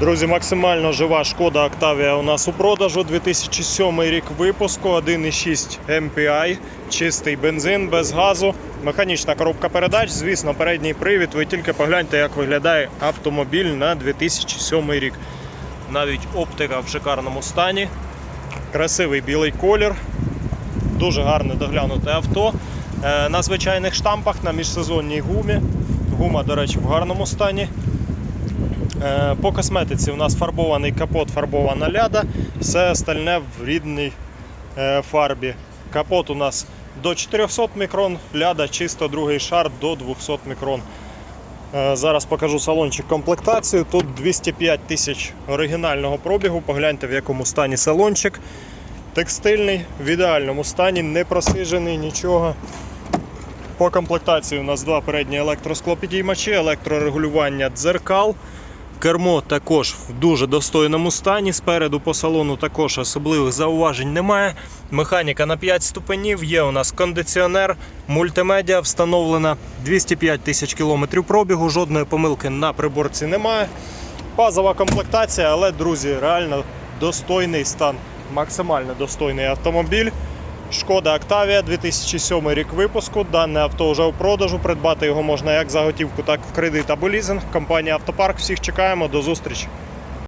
Друзі, максимально жива шкода Octavia у нас у продажу. 2007 рік випуску, 1,6 MPI, чистий бензин без газу, механічна коробка передач. Звісно, передній привід. Ви тільки погляньте, як виглядає автомобіль на 2007 рік. Навіть оптика в шикарному стані. Красивий білий колір. Дуже гарне доглянуте авто. Е, На звичайних штампах на міжсезонній гумі. Гума, до речі, в гарному стані. Е, По косметиці у нас фарбований капот, фарбована ляда, все остальне в рідній е, фарбі. Капот у нас до 400 мікрон, ляда чисто другий шар до 200 мікрон. Е, Зараз покажу салончик комплектацію. Тут 205 тисяч оригінального пробігу. Погляньте, в якому стані салончик. Текстильний, в ідеальному стані, не просижений нічого. По комплектації у нас два передні електросклопідіймачі, електрорегулювання дзеркал. Кермо також в дуже достойному стані. Спереду по салону також особливих зауважень немає. Механіка на 5 ступенів. Є у нас кондиціонер, мультимедіа встановлена 205 тисяч кілометрів пробігу. Жодної помилки на приборці немає. Базова комплектація, але, друзі, реально достойний стан. Максимально достойний автомобіль. Шкода Октавія, 2007 рік випуску. Дане авто вже у продажу. Придбати його можна як за готівку, так і в кредит або лізинг. Компанія Автопарк. Всіх чекаємо. До зустрічі.